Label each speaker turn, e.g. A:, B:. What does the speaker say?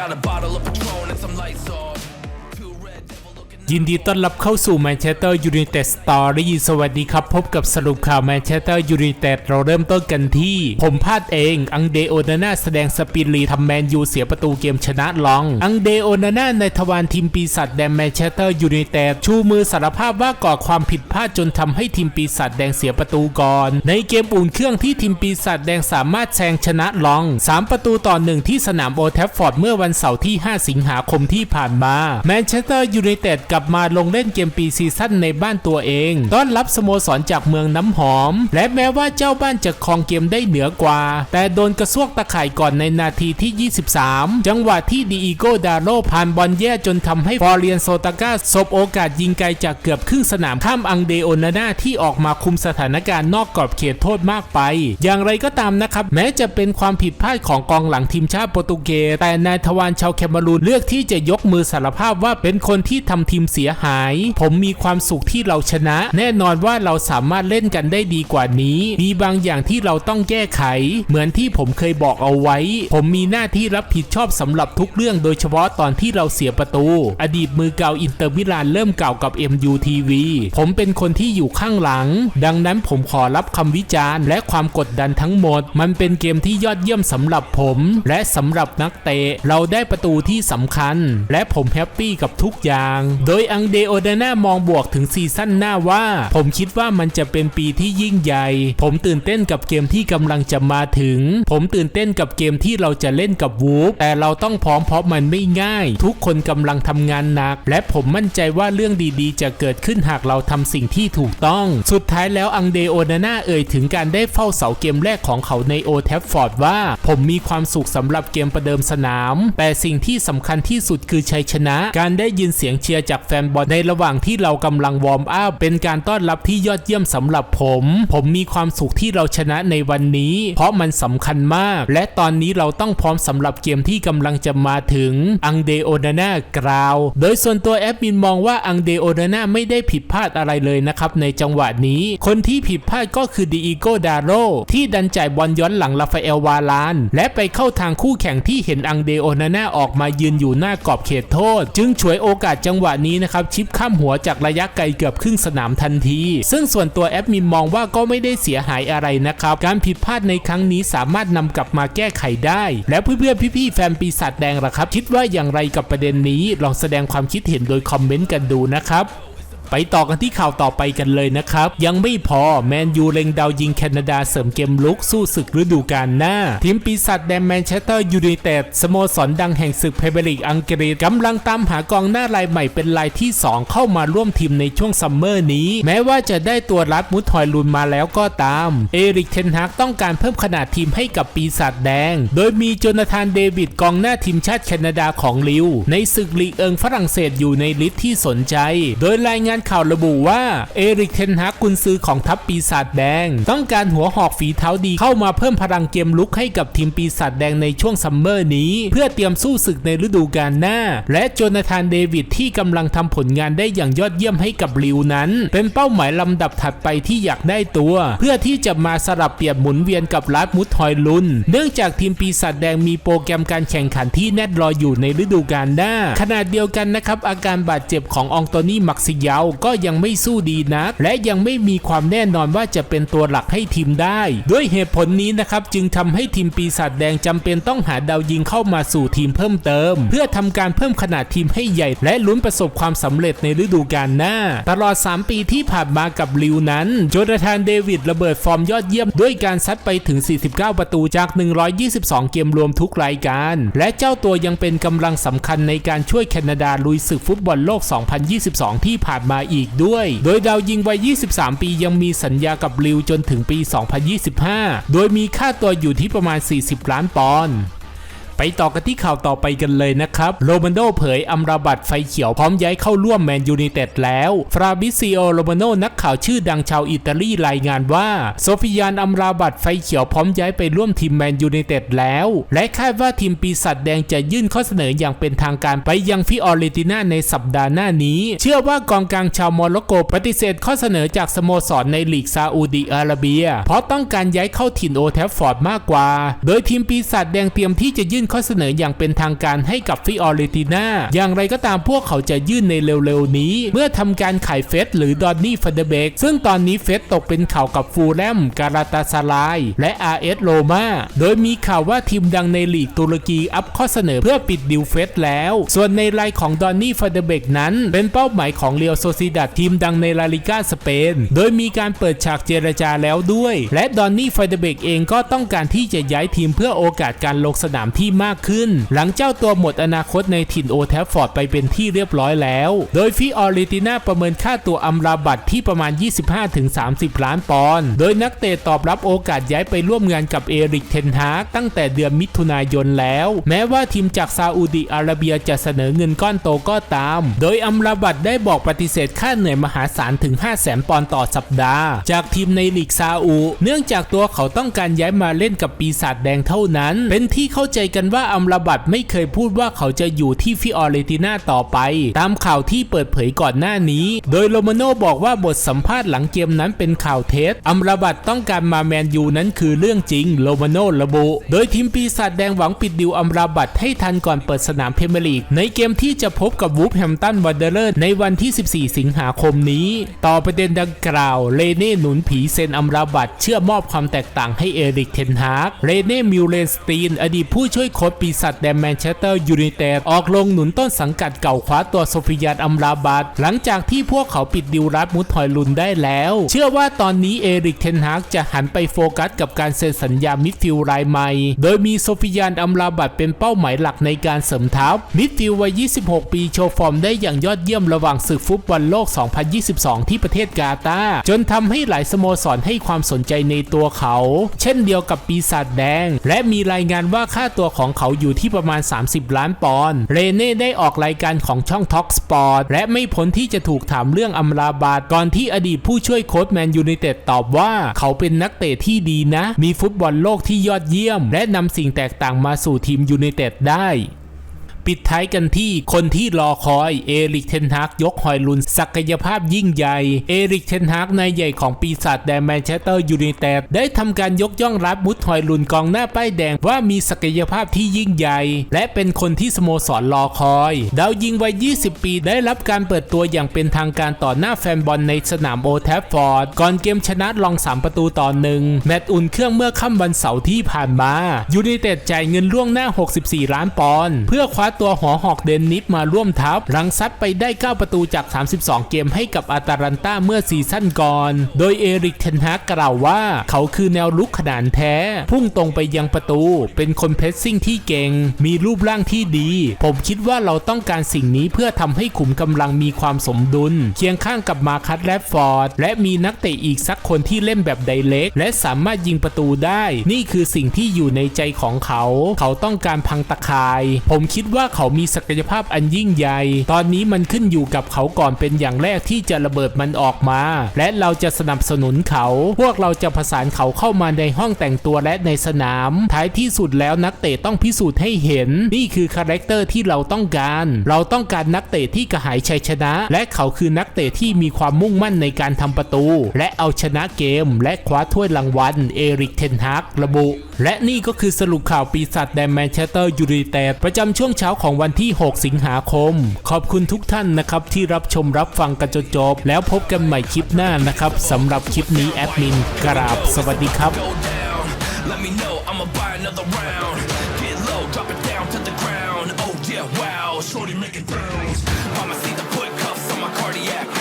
A: Got a bottle of
B: ยินดีต้อนรับเข้าสู่แมนเชสเตอร์ยูไนเต็ดสตอรี่สวัสดีครับ พบกับสรุปข่าวแมนเชสเตอร์ยูไนเต็ดเราเริ่มต้นกันที่ ผมพลาดเอง อังเดโอนาน่าแสดงสปิริตทำแมนยูเสียประตูเกมชนะลอง อังเดโอนาน่าในทวารทีมปีศาจแดงแมนเชสเตอร์ยูไนเต็ดชูมือสารภาพว่าก่อความผิดพลาดจนทำให้ทีมปีศาจแดงเสียประตูก่อน ในเกมอุ่นเครื่องที่ทีมปีศาจแดงสามารถแซงชนะลอง 3 ประตูต่อหนึ่งที่สนามโอแทฟฟอร์ดเมื่อวันเสาร์ที่ 5 สิงหาคมที่ผ่านมาแมนเชสเตอร์ยูไนเต็ดกับลับมาลงเล่นเกมปีซีซั่นในบ้านตัวเอง ต้อนรับสโมสรจากเมืองน้ำหอม และแม้ว่าเจ้าบ้านจะครองเกมได้เหนือกว่า แต่โดนกระซวกตะข่ายก่อนในนาทีที่ 23 จังหวะที่ดีอีโกดาโรผ่านบอลแย่จนทำให้ฟอร์เรียนโซตาก้าสบโอกาสยิงไกลจากเกือบครึ่งสนามข้ามอังเดโอนาน่าที่ออกมาคุมสถานการณ์นอกกรอบเขตโทษมากไป อย่างไรก็ตามนะครับ แม้จะเป็นความผิดพลาดของกองหลังทีมชาติโปรตุเกสแต่นายทวารชาวแคมารูนเลือกที่จะยกมือสารภาพว่าเป็นคนที่ทำทีมเสียหาย ผมมีความสุขที่เราชนะ แน่นอนว่าเราสามารถเล่นกันได้ดีกว่านี้ มีบางอย่างที่เราต้องแก้ไข เหมือนที่ผมเคยบอกเอาไว้ ผมมีหน้าที่รับผิดชอบสำหรับทุกเรื่องโดยเฉพาะตอนที่เราเสียประตู อดีตมือเก่าอินเตอร์มิลานเริ่มเก่ากับ MUTV ผมเป็นคนที่อยู่ข้างหลัง ดังนั้นผมขอรับคำวิจารณ์ และความกดดันทั้งหมด มันเป็นเกมที่ยอดเยี่ยมสำหรับผม และสำหรับนักเตะ เราได้ประตูที่สำคัญ และผมแฮปปี้กับทุกอย่าง โดยอังเดโอเดนามองบวกถึงซีซั่นหน้าว่า ผมคิดว่ามันจะเป็นปีที่ยิ่งใหญ่ ผมตื่นเต้นกับเกมที่กำลังจะมาถึง ผมตื่นเต้นกับเกมที่เราจะเล่นกับวูฟแต่เราต้องพร้อมเพราะมันไม่ง่าย ทุกคนกำลังทำงานหนัก และผมมั่นใจว่าเรื่องดีๆ จะเกิดขึ้นหากเราทำสิ่งที่ถูกต้อง สุดท้ายแล้วอังเดโอนาน่าเอ่ยถึงการได้เฝ้าเสาเกมแรกของเขาในโอแทฟฟอร์ดว่า ผมมีความสุขสำหรับเกมประเดิมสนาม แต่สิ่งที่สำคัญที่สุดคือชัยชนะ การได้ยินเสียงเชียร์จากแฟนบอลในระหว่างที่เรากำลังวอร์มอัพเป็นการต้อนรับที่ยอดเยี่ยมสำหรับผม ผมมีความสุขที่เราชนะในวันนี้ เพราะมันสำคัญมาก และตอนนี้เราต้องพร้อมสำหรับเกมที่กำลังจะมาถึงอังเดโอนาน่ากล่าว โดยส่วนตัวแอดมินมองว่าอังเดโอนาน่าไม่ได้ผิดพลาดอะไรเลยนะครับในจังหวะนี้ คนที่ผิดพลาดก็คือดีอีโกดาโรที่ดันจ่ายบอลย้อนหลังลาฟาเอลวาลาน และไปเข้าทางคู่แข่งที่เห็นอังเดโอนาน่าออกมายืนอยู่หน้ากรอบเขตโทษ จึงฉวยโอกาสจังหวะนี้นะครับชิปข้ามหัวจากระยะไกลเกือบครึ่งสนามทันที ซึ่งส่วนตัวแอดมินมองว่าก็ไม่ได้เสียหายอะไรนะครับ การผิดพลาดในครั้งนี้สามารถนำกลับมาแก้ไขได้ แล้วเพื่อนๆพี่ๆแฟนปีศาจแดงล่ะครับ คิดว่าอย่างไรกับประเด็นนี้ ลองแสดงความคิดเห็นโดยคอมเมนต์กันดูนะครับ ไปต่อกันที่ข่าวต่อไปกันเลยนะครับ ยังไม่พอแมนยูเล็งดาวยิงแคนาดาเสริมเกมลุกสู้ศึกฤดูกาลหน้า ทีมปีศาจแดงแมนเชสเตอร์ยูไนเต็ดสโมสรดังแห่งศึกเพเบริกอังกฤษกำลังตามหากองหน้ารายใหม่เป็นรายที่ 2 เข้ามาร่วมทีมในช่วงซัมเมอร์นี้ แม้ว่าจะได้ตัวรัดมุดทอยลุนมาแล้วก็ตาม เอริกเทนฮากต้องการเพิ่มขนาดทีมให้กับปีศาจแดง โดยมีโจนาธานเดวิดกองหน้าทีมชาติแคนาดาของลิวในศึกลีกเอิงฝรั่งเศสอยู่ในลิสต์ที่สนใจ โดยรายงานข่าวระบุว่า เอริกเทนฮากกุนซือของทัพปีศาจแดง ต้องการหัวหอกฝีเท้าดีเข้ามาเพิ่มพลังเกมลุกให้กับทีมปีศาจแดงในช่วงซัมเมอร์นี้ เพื่อเตรียมสู้ศึกในฤดูกาลหน้า และโจนาธานเดวิดที่กำลังทำผลงานได้อย่างยอดเยี่ยมให้กับลิวนั้น เป็นเป้าหมายลำดับถัดไปที่อยากได้ตัว เพื่อที่จะมาสลับเปรียบหมุนเวียนกับลาดมุดทอยลุน เนื่องจากทีมปีศาจแดงมีโปรแกรมการแข่งขันที่แน่นรออยู่ในฤดูกาลหน้าขณะเดียวกันนะครับอาการบาดเจ็บขององโตนี่มักซิเยาก็ยังไม่สู้ดีนัก และยังไม่มีความแน่นอนว่าจะเป็นตัวหลักให้ทีมได้ ด้วยเหตุผลนี้นะครับจึงทำให้ทีมปีศาจแดงจำเป็นต้องหาดาวยิงเข้ามาสู่ทีมเพิ่มเติม เพื่อทำการเพิ่มขนาดทีมให้ใหญ่ และลุ้นประสบความสำเร็จในฤดูกาลหน้า ตลอด 3 ปีที่ผ่านมากับลิวนั้น โจนาธานเดวิดระเบิดฟอร์มยอดเยี่ยมด้วยการซัดไปถึง 49 ประตูจาก 122 เกมรวมทุกรายการ และเจ้าตัวยังเป็นกำลังสำคัญในการช่วยแคนาดาลุยศึกฟุตบอลโลก 2022 ที่ผ่านมาอีกด้วย โดยดาวยิงวัย 23 ปียังมีสัญญากับลิวจนถึงปี 2025 โดยมีค่าตัวอยู่ที่ประมาณ 40 ล้านปอนด์ ไปต่อกันที่ข่าวต่อไปกันเลยนะครับโรมันโดเผยอัมราบัตไฟเขียวพร้อมย้ายเข้าร่วมแมนยูไนเต็ดแล้ว ฟราบิซิโอโรมาโนนักข่าวชื่อดังชาวอิตาลีรายงานว่า โซฟิยานอัมราบัตไฟเขียวพร้อมย้ายไปร่วมทีมแมนยูไนเต็ดแล้ว และคาดว่าทีมปีศาจแดงจะยื่นข้อเสนออย่างเป็นทางการไปยังฟิออเรติน่าในสัปดาห์หน้านี้ เชื่อว่ากองกลางชาวโมร็อกโกปฏิเสธข้อเสนอจากสโมสรในลีกซาอุดีอาระเบีย เพราะต้องการย้ายเข้าถิ่นโอแทฟฟอร์ดมากกว่า โดยทีมปีศาจแดงเตรียมที่จะยื่นข้อเสนออย่างเป็นทางการให้กับฟิออเรติน่าอย่างไรก็ตามพวกเขาจะยื่นในเร็วๆนี้ เมื่อทำการขายเฟสหรือดอนนี่ฟันเดเบกซึ่งตอนนี้เฟสตกเป็นข่าวกับฟูลแลมการาตาซารายและ RS โรมาโดยมีข่าวว่าทีมดังในลีกตุรกีอัพข้อเสนอเพื่อปิดดิวเฟสแล้ว ส่วนในรายของดอนนี่ฟันเดเบกนั้น เป็นเป้าหมายของเรียวโซซิดัดทีมดังในลาลิก้าสเปน โดยมีการเปิดฉากเจรจาแล้วด้วย และดอนนี่ฟันเดเบกเองก็ต้องการที่จะย้ายทีมเพื่อโอกาสการลงสนามที่มากขึ้น หลังเจ้าตัวหมดอนาคตในถิ่นโอแทฟฟอร์ดไปเป็นที่เรียบร้อยแล้ว โดยฟิออริติน่าประเมินค่าตัวอัมราบัตที่ประมาณ 25-30 ล้านปอนด์ โดยนักเตะตอบรับโอกาสย้ายไปร่วมงานกับเอริกเทนฮากตั้งแต่เดือนมิถุนายนแล้ว แม้ว่าทีมจากซาอุดิอาระเบียจะเสนอเงินก้อนโตก็ตาม โดยอัมราบัตได้บอกปฏิเสธค่าเหนื่อยมหาศาลถึง 5 0 0แสนปอนด์ต่อสัปดาห์ จากทีมในลีกซาอุ เนื่องจากตัวเขาต้องการย้ายมาเล่นกับปีศาจแดงเท่านั้น เป็นที่เข้าใจกันว่าอัมราบัตไม่เคยพูดว่าเขาจะอยู่ที่ฟิออเรติน่าต่อไป ตามข่าวที่เปิดเผยก่อนหน้านี้ โดยโรมาโน่บอกว่าบทสัมภาษณ์หลังเกมนั้นเป็นข่าวเท็จอัมราบัตต้องการมาแมนยูนั้นคือเรื่องจริงโรมาโน่ระบุ โดยทีมปีศาจแดงหวังปิดดิวอัมราบัตให้ทันก่อนเปิดสนามเพรีเมียร์ลีก ในเกมที่จะพบกับวูฟแฮมตันวันเดอร์เลอร์ในวันที่ 14 สิงหาคมนี้ ต่อประเด็นดังกล่าวเลเน่หนุนผีเซนอัมราบัตเชื่อมอบความแตกต่างให้เอริกเทนฮากเรเน่มิวเลนสตีน อดีตผู้ช่วยโค้ชปีศาจแดงแมนเชสเตอร์ยูไนเต็ดออกลงหนุนต้นสังกัดเก่าคว้าตัวโซฟิยานอัมราบัตหลังจากที่พวกเขาปิดดิวรับมุดถอยลุนได้แล้ว เชื่อว่าตอนนี้เอริกเทนฮากจะหันไปโฟกัสกับการเซ็นสัญญามิดฟิลด์รายใหม่ โดยมีโซฟิยานอัมราบัตเป็นเป้าหมายหลักในการเสริมทัพมิดฟิลด์วัย 26 ปีโชว์ฟอร์มได้อย่างยอดเยี่ยมระหว่างศึกฟุตบอลโลก 2022 ที่ประเทศกาตาร์จนทำให้หลายสโมสรให้ความสนใจในตัวเขา เช่นเดียวกับปีศาจแดง และมีรายงานว่าค่าตัวของของเขาอยู่ที่ประมาณ 30 ล้านปอนด์เรเน่ได้ออกรายการของช่อง Talk Sport และไม่พ้นที่จะถูกถามเรื่องอัมราบาดก่อนที่อดีตผู้ช่วยโค้ชแมนยูไนเต็ดตอบว่าเขาเป็นนักเตะที่ดีนะ มีฟุตบอลโลกที่ยอดเยี่ยม และนำสิ่งแตกต่างมาสู่ทีมยูไนเต็ดได้ ปิดท้ายกันที่คนที่รอคอยเอริกเทนฮากยกหอยลุนศักยภาพยิ่งใหญ่ เอริกเทนฮากนายใหญ่ของปีศาจแดงแมนเชสเตอร์ยูไนเต็ดได้ทำการยกย่องรับมุดหอยลุนกองหน้าป้ายแดงว่ามีศักยภาพที่ยิ่งใหญ่ และเป็นคนที่สโมสรรอคอย ดาวยิงวัย 20 ปีได้รับการเปิดตัวอย่างเป็นทางการต่อหน้าแฟนบอลในสนามโอแทฟฟอร์ดก่อนเกมชนะลอง 3 ประตูต่อหนึ่งแมตช์อุ่นเครื่องเมื่อค่ำวันเสาร์ที่ผ่านมายูไนเต็ดจ่ายเงินล่วงหน้า 64 ล้านปอนด์เพื่อคว้าตัวหัวหอกเดนนิฟมาร่วมทัพหลังซัดไปได้ 9 ประตูจาก 32 เกมให้กับอาตาลันตาเมื่อซีซั่นก่อน โดยเอริกเทนฮากกล่าวว่าเขาคือแนวลุกขนาดแท้ พุ่งตรงไปยังประตู เป็นคนเพสซิ่งที่เก่ง มีรูปร่างที่ดี ผมคิดว่าเราต้องการสิ่งนี้เพื่อทำให้ขุมกำลังมีความสมดุล เคียงข้างกับมาคัตแรดฟอร์ด และมีนักเตะอีกสักคนที่เล่นแบบไดเล็ก และสามารถยิงประตูได้ นี่คือสิ่งที่อยู่ในใจของเขา เขาต้องการพังตะคาย ผมคิดว่าว่าเขามีศักยภาพอันยิ่งใหญ่ ตอนนี้มันขึ้นอยู่กับเขาก่อนเป็นอย่างแรกที่จะระเบิดมันออกมา และเราจะสนับสนุนเขา พวกเราจะผสานเขาเข้ามาในห้องแต่งตัวและในสนาม ท้ายที่สุดแล้วนักเตะต้องพิสูจน์ให้เห็น นี่คือคาแรคเตอร์ที่เราต้องการ เราต้องการนักเตะที่กระหายชัยชนะ และเขาคือนักเตะที่มีความมุ่งมั่นในการทำประตู และเอาชนะเกม และคว้าถ้วยรางวัลเอริกเทนฮากระบุ และนี่ก็คือสรุปข่าวปีศาจแดนแมนเชสเตอร์ยูไนเต็ดประจำช่วงเช้าาของวันที่ 6 สิงหาคม ขอบคุณทุกท่านนะครับที่รับชมรับฟังกันจนจบ แล้วพบกันใหม่คลิปหน้านะครับสำหรับคลิปนี้แอดมินกราบสวัสดีครับ
A: Let me know, I'ma buy another round. Get low, drop it down to the ground. Oh yeah, wow, shorty making throws. Mama see the put cuffs on my cardiac.